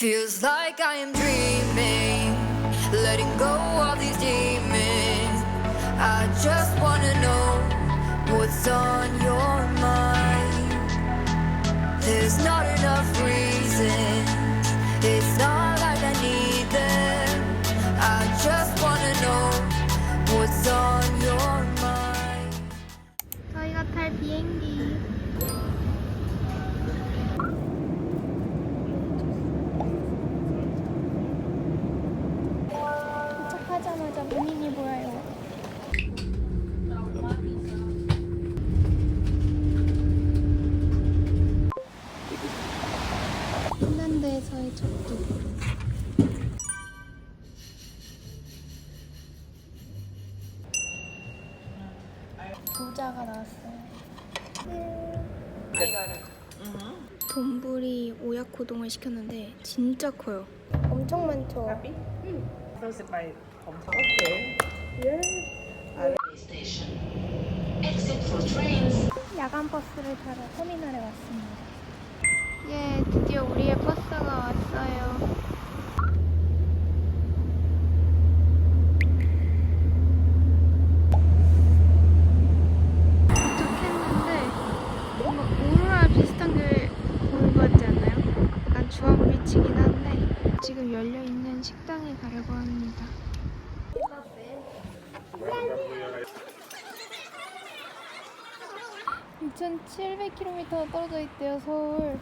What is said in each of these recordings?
Feels like I am dreaming, letting go of these demons. I just wanna know what's on your mind. There's not enough reasons, it's not like I need them. I just wanna know what's on your mind. 저희가 탈 비행기. 부자가 나왔어요. 돈불이 오야코동을 시켰는데 진짜 커요. 엄청 많죠. Close it by home. 야간 버스를 타러 터미널에 왔습니다. 예, 드디어 우리의 버스가 왔어요. 도착했는데 뭔가 오로라 비슷한 게 보는 것 같지 않나요? 약간 주황빛이긴 한데 지금 열려 있는 식당에 가려고 합니다. 6,700km 떨어져 있대요, 서울.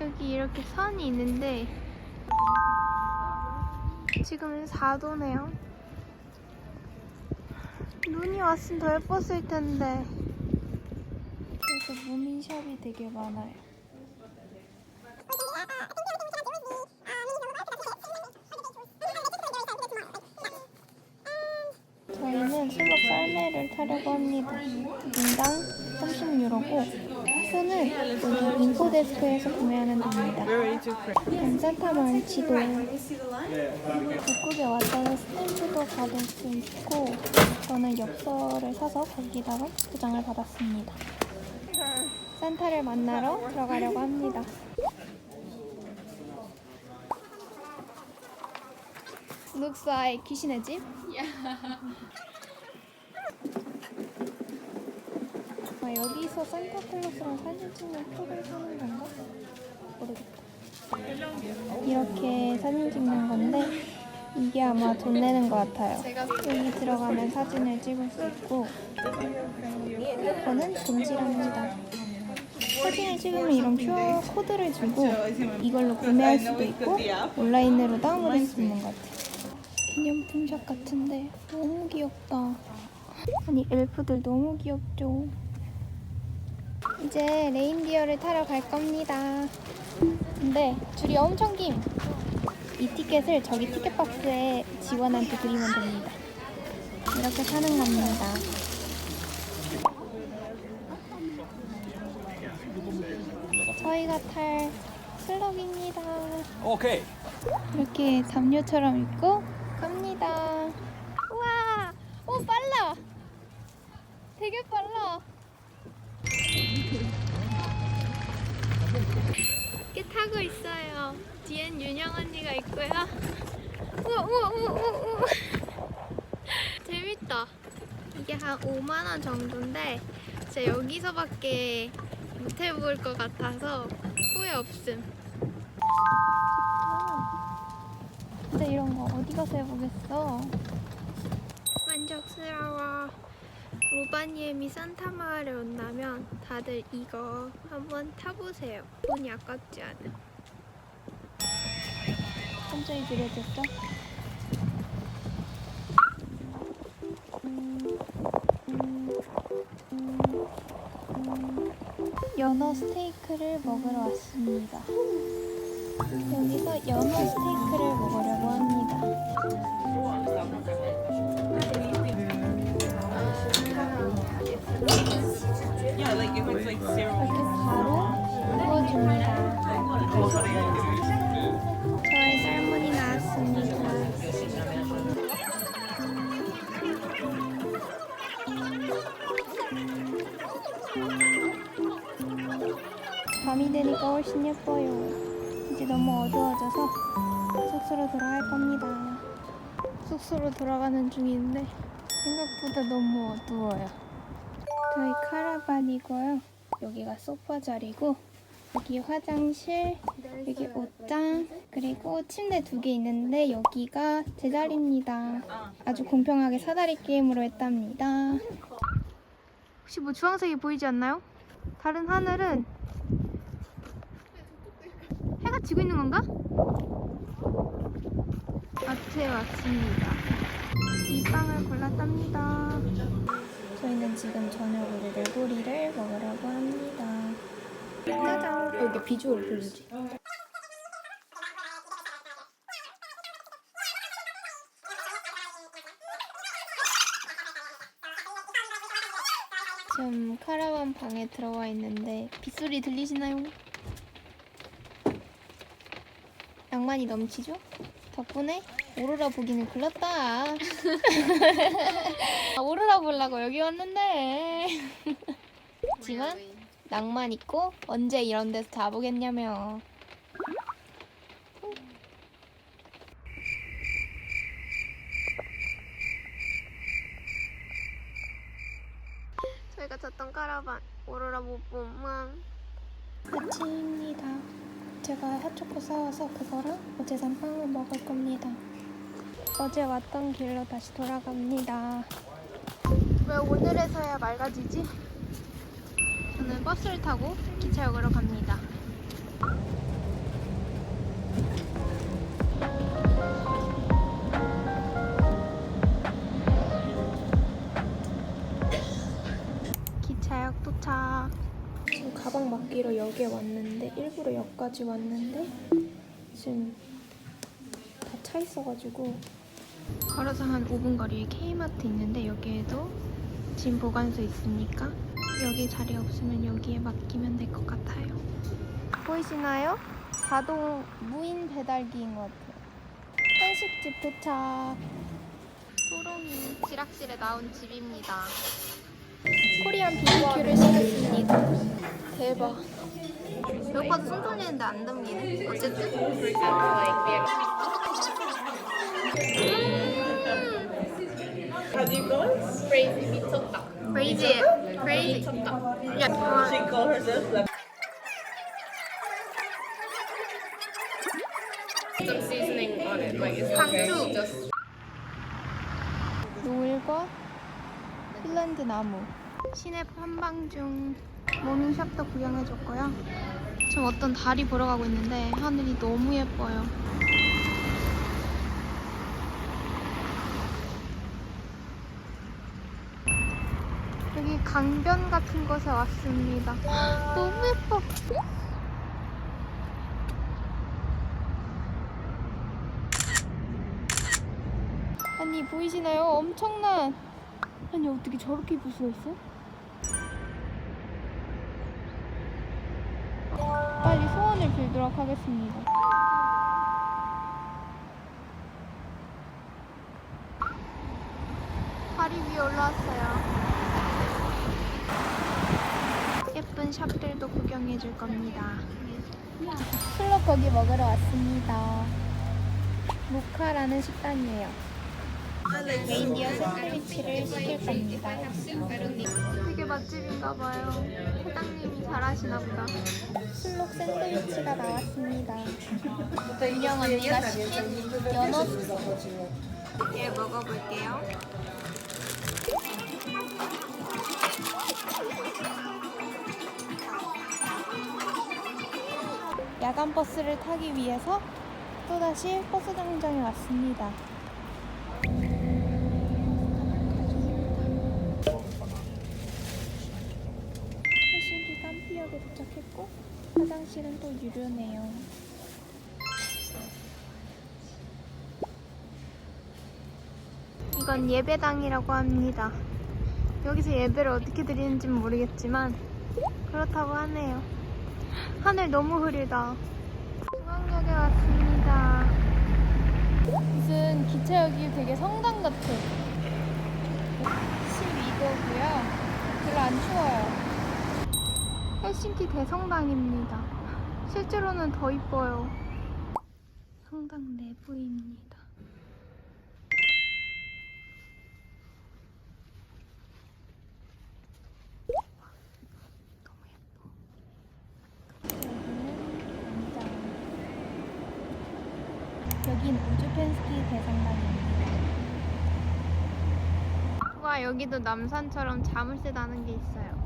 여기 이렇게 선이 있는데 지금은 4도네요. 눈이 왔으면 더 예뻤을 텐데. 그래서 무민샵이 되게 많아요. 저희는 술록 썰매를 타려고 합니다. 인당 30유로고 표는 여기 인포데스크에서 구매하면 됩니다. 괜찮다 말치도 북극에 왔다가 스탬프도 받을 수 있고 저는 엽서를 사서 거기다가 도장을 받았습니다. 산타를 만나러 들어가려고 합니다. Looks 귀신의 집? 아, 여기서 산타클로스랑 사진 찍는 표를 사는 건가? 모르겠다. 이렇게 사진 찍는 건데 이게 아마 돈 내는 것 같아요. 여기 들어가면 사진을 찍을 수 있고 이거는 금지랍니다. 사진을 찍으면 이런 QR 코드를 주고 이걸로 구매할 수도 있고 온라인으로 다운받을 수 있는 것 같아요. 기념품샵 같은데 너무 귀엽다. 아니 엘프들 너무 귀엽죠. 이제 레인디어를 타러 갈 겁니다. 근데 줄이 엄청 긴. 이 티켓을 저기 티켓박스에 직원한테 드리면 됩니다. 이렇게 타는 겁니다. 저희가 탈 슬럭입니다. 오케이. 이렇게 담요처럼 입고 갑니다. 우와! 오, 빨라! 되게 빨라! 이렇게 타고 있어요. 뒤엔 윤영 언니가 있고요. 우와, 우와, 우와, 우와, 우와. 재밌다. 이게 한 5만 원 정도인데, 진짜 여기서밖에 못 해볼 것 같아서 후회 없음. 진짜 이런 거 어디 가서 해보겠어? 만족스러워. 로바니엠이 산타 마을에 온다면 다들 이거 한번 타보세요. 돈이 아깝지 않음. 천천히 느려졌어? 연어 스테이크를 먹으러 왔습니다. 여기서 연어 스테이크를 먹으려고 합니다. Yeah, 바로 구워줍니다. 저의 쌀문이 나왔습니다. 밤이 되니까 훨씬 예뻐요. 이제 너무 어두워져서 숙소로 돌아갈 겁니다. 숙소로 돌아가는 중인데 생각보다 너무 어두워요. 저희 카라반이고요. 여기가 소파 자리고 여기 화장실, 여기 옷장, 그리고 침대 두 개 있는데 여기가 제 자리입니다. 아주 공평하게 사다리 게임으로 했답니다. 혹시 뭐 주황색이 보이지 않나요? 다른 하늘은 해가 지고 있는 건가? 마트에 왔습니다. 이 빵을 골랐답니다. 저희는 지금 저녁으로 내고리를 먹으려고 합니다. 짜잔! 어, 이게 비주얼 보여주지? 지금 카라반 방에 들어와 있는데 빗소리 들리시나요? 낭만이 넘치죠? 덕분에 오로라 보기는 글렀다. 아, 오로라 보려고 여기 왔는데. 하지만 낭만 있고 언제 이런 데서 자보겠냐며. 저희가 쳤던 카라반 오로라 못 보면 끝입니다. 제가 핫초코 사와서 그거랑 어제 산 빵을 먹을 겁니다. 어제 왔던 길로 다시 돌아갑니다. 왜 오늘에서야 맑아지지? 저는 버스를 타고 기차역으로 갑니다. 기차역 도착. 지금 가방 맡기러 역에 왔는데 일부러 역까지 왔는데 지금 다 차 있어가지고 걸어서 한 5분 거리에 K마트 있는데 여기에도 짐 보관소 있으니까 여기 자리 없으면 여기에 맡기면 될 것 같아요. 보이시나요? 자동 무인 배달기인 것 같아요. 한식집 도착. 소롱이 지락실에 나온 집입니다. 코리안 BBQ를 시켰습니다. 대박. 배고파서 손 돌리는데 안 담기네. 어쨌든. Have you gone? crazy. crazy. 야, She called herself like some seasoning on it. Like it's okay. Just 노을과 핀란드 나무. 시내 한방중 모닝샵도 구경해줬고요. 지금 어떤 달이 보러 가고 있는데 하늘이 너무 예뻐요. 강변 같은 곳에 왔습니다. 너무 예뻐. 아니 보이시나요? 엄청난 아니 어떻게 저렇게 입을 수가 있어? 빨리 소원을 빌도록 하겠습니다. 다리 위에 올라왔어요. 예쁜 샵들도 구경해 줄 겁니다. 슬럽 고기 먹으러 왔습니다. 모카라는 식당이에요. 레인디어 샌드위치를 시킬 겁니다. 되게 맛집인가 봐요. 사장님이 잘하시나 보다. 슬록 샌드위치가 나왔습니다. 유령 언니가 시킨 연어 예, 먹어볼게요. 야간 버스를 타기 위해서 또다시 버스 정류장에 왔습니다. 회식이 깜피역에 도착했고 화장실은 또 유료네요. 이건 예배당이라고 합니다. 여기서 예배를 어떻게 드리는지는 모르겠지만 그렇다고 하네요. 하늘 너무 흐리다. 중앙역에 왔습니다. 무슨 기차역이 되게 성당 같아. 12도고요. 별로 안 추워요. 헬싱키 대성당입니다. 실제로는 더 이뻐요. 성당 내부입니다. 너무 예뻐. 우주펜스키 대성당입니다. 와 여기도 남산처럼 자물쇠 나는 게 있어요.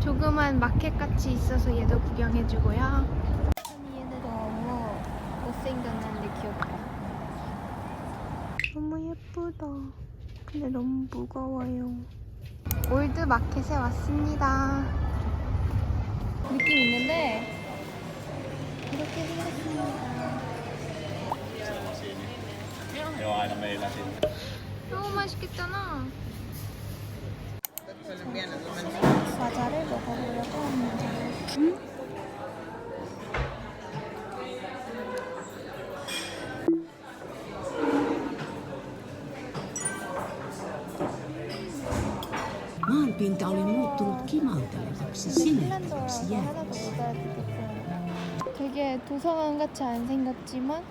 조그만 마켓 같이 있어서 얘도 구경해주고요. 아니 얘는 너무 못생겼는데 귀엽다. 너무 예쁘다. 근데 너무 무거워요. 올드 마켓에 왔습니다. 느낌 있는데 이렇게 생겼습니다. Aina meillä sitten. 너무 맛있겠잖아. 과자를 먹어보려고 합니다. 알아듣겠어요. 되게 도서관 같이 안 생겼지만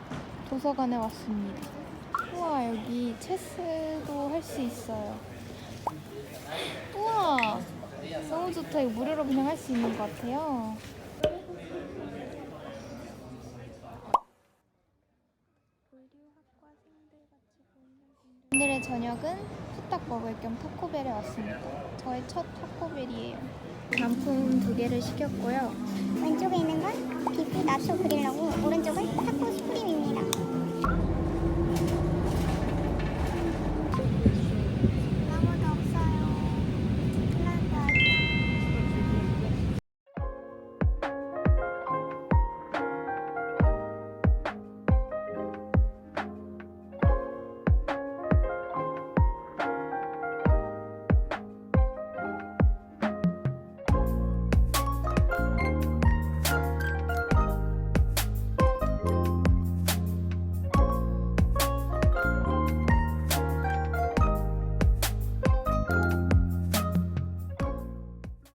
도서관에 왔습니다. 우와 여기 체스도 할 수 있어요. 우와 너무 좋다. 이거 무료로 그냥 할 수 있는 것 같아요. 오늘의 저녁은 후딱 먹을 겸 타코벨에 왔습니다. 저의 첫 타코벨이에요. 단품 두 개를 시켰고요. 왼쪽에 있는 건 비프 나초 그릴러고 오른쪽은 타코 스프림입니다.